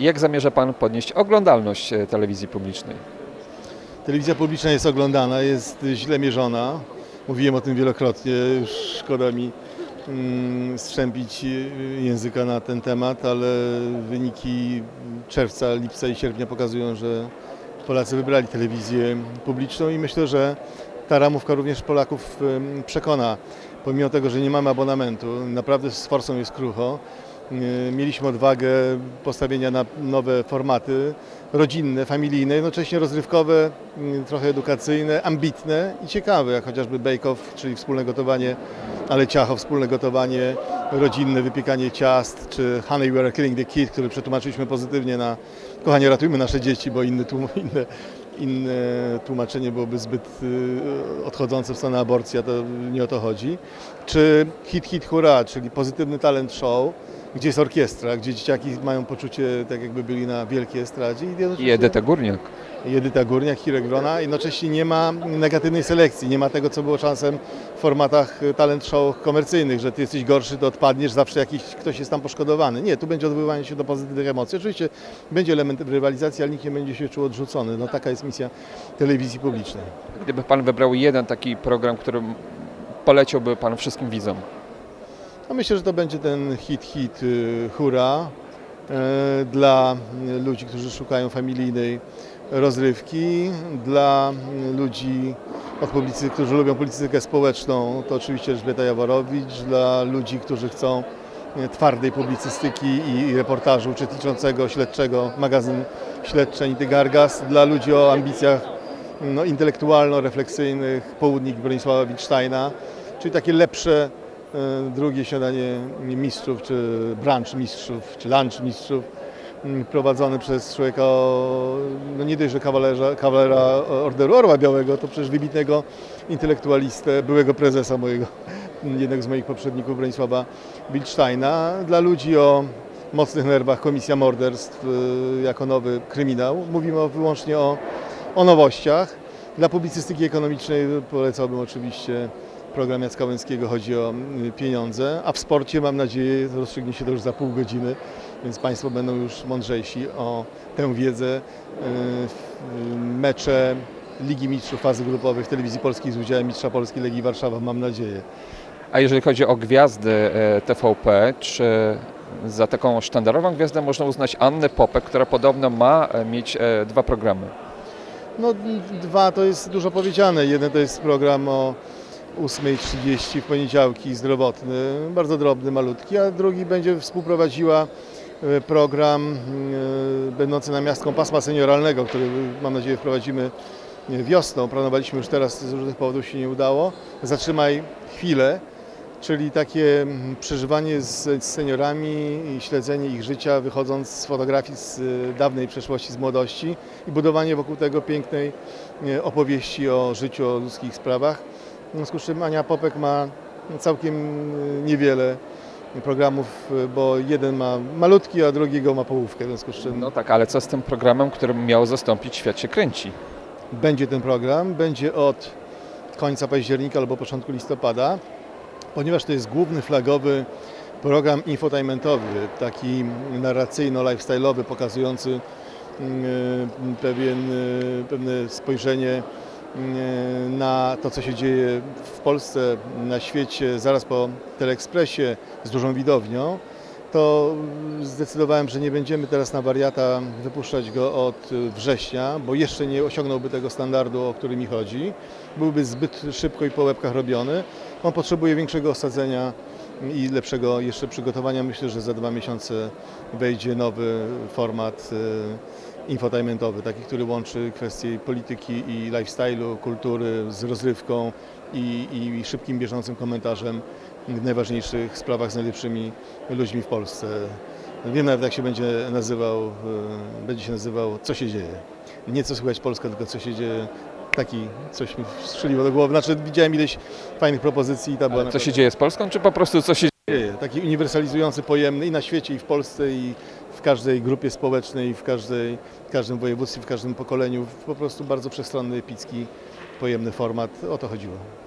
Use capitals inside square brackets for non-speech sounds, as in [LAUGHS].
Jak zamierza Pan podnieść oglądalność e, telewizji publicznej? Telewizja publiczna jest oglądana, jest źle mierzona. Mówiłem o tym wielokrotnie, już szkoda mi mm, strzępić y, języka na ten temat, ale wyniki czerwca, lipca i sierpnia pokazują, że Polacy wybrali telewizję publiczną i myślę, że ta ramówka również Polaków przekona. Pomimo tego, że nie mamy abonamentu, naprawdę z forsą jest krucho. Y, Mieliśmy odwagę postawienia na nowe formaty rodzinne, familijne, jednocześnie rozrywkowe, mm, trochę edukacyjne, ambitne i ciekawe, jak chociażby Bake Off, czyli wspólne gotowanie, ale ciacho, wspólne gotowanie rodzinne, wypiekanie ciast, czy Honey We Are Killing the Kid, który przetłumaczyliśmy pozytywnie na Kochanie, ratujmy nasze dzieci, bo inne, tłum- [LAUGHS] inne, inne tłumaczenie byłoby zbyt y, odchodzące w stronę aborcji, a to nie o to chodzi. Czy Hit Hit Hurra, czyli pozytywny talent show, gdzie jest orkiestra, gdzie dzieciaki mają poczucie, tak jakby byli na wielkiej estradzie. I I Edyta Górniak. i Edyta Górniak, Hirek Wrona. Jednocześnie nie ma negatywnej selekcji, nie ma tego, co było czasem w formatach talent show komercyjnych, że ty jesteś gorszy, to odpadniesz, zawsze jakiś ktoś jest tam poszkodowany. Nie, tu będzie odbywanie się do pozytywnych emocji. Oczywiście będzie element rywalizacji, ale nikt nie będzie się czuł odrzucony. No taka jest misja telewizji publicznej. Gdyby Pan wybrał jeden taki program, który poleciłby Pan wszystkim widzom? No myślę, że to będzie ten hit, hit, y, hura e, dla ludzi, którzy szukają familijnej rozrywki, dla ludzi od publicy, którzy lubią publicystykę społeczną, to oczywiście Elżbieta Jaworowicz, dla ludzi, którzy chcą y, twardej publicystyki i, reportażu uczestniczącego, śledczego, magazyn śledczy Anity Gargas, dla ludzi o ambicjach no, intelektualno-refleksyjnych, południk Bronisława Wittsteina, czyli takie lepsze e, drugie śniadanie mistrzów, czy brunch mistrzów, czy lunch mistrzów, m, prowadzony przez człowieka, no nie dość, że kawalerza, kawalera Orderu Orła Białego, to przecież wybitnego intelektualistę, byłego prezesa mojego, [LAUGHS] jednego z moich poprzedników, Bronisława Wittsteina. Dla ludzi o mocnych nerwach Komisja Morderstw y, jako nowy kryminał. Mówimy wyłącznie o, o nowościach. Dla publicystyki ekonomicznej polecałbym oczywiście program Jacka Łęckiego, chodzi o y, pieniądze, a w sporcie mam nadzieję rozstrzygnie się to już za pół godziny, więc Państwo będą już mądrzejsi o tę wiedzę. Y, w- Mecze Ligi Mistrzów fazy grupowej w Telewizji Polskiej z udziałem Mistrza Polski Legii Warszawa, mam nadzieję. A jeżeli chodzi o gwiazdy e, TVP, czy za taką sztandarową gwiazdę można uznać Annę Popek, która podobno ma e, mieć e, dwa programy? No dwa to jest dużo powiedziane. Jeden to jest program o 8.30 w poniedziałki zdrowotny, bardzo drobny, malutki, a drugi będzie współprowadziła e, program e, będący namiastką pasma senioralnego, który mam nadzieję wprowadzimy e, wiosną. Planowaliśmy już teraz, z różnych powodów się nie udało. Zatrzymaj chwilę, czyli takie przeżywanie z seniorami i śledzenie ich życia, wychodząc z fotografii z dawnej przeszłości, z młodości i budowanie wokół tego pięknej opowieści o życiu, o ludzkich sprawach. W związku z czym Ania Popek ma całkiem e, niewiele programów, e, bo jeden ma malutki, a drugiego ma połówkę, w związku z czym No tak, ale co z tym programem, który miał zastąpić Świat się kręci? będzie ten program, będzie od końca października albo początku listopada, ponieważ to jest główny flagowy program infotainmentowy, taki narracyjno-lifestyle'owy, pokazujący mm, pewien, y, pewne spojrzenie y, na to, co się dzieje w Polsce, na świecie, zaraz po Teleekspresie z dużą widownią, to zdecydowałem, że nie będziemy teraz na wariata wypuszczać go od września, bo jeszcze nie osiągnąłby tego standardu, o który mi chodzi. Byłby zbyt szybko i po łebkach robiony. On potrzebuje większego osadzenia i lepszego jeszcze przygotowania. Myślę, że za dwa miesiące wejdzie nowy format e, infotainmentowy, taki, który łączy kwestie polityki i lifestyle'u, kultury z rozrywką i, i szybkim, bieżącym komentarzem w najważniejszych sprawach z najlepszymi ludźmi w Polsce. Wiem nawet jak się będzie nazywał, e, będzie się nazywał Co się dzieje. Nie co słychać Polska, tylko co się dzieje. Taki coś mi strzeliło do głowy. Znaczy widziałem ileś fajnych propozycji i ta była Ale co się dzieje z Polską, czy po prostu co się dzieje. Taki uniwersalizujący, pojemny i na świecie, i w Polsce, i każdej grupie społecznej, w, każdej, w każdym województwie, w każdym pokoleniu. Po prostu bardzo wszechstronny, epicki, pojemny format. O to chodziło.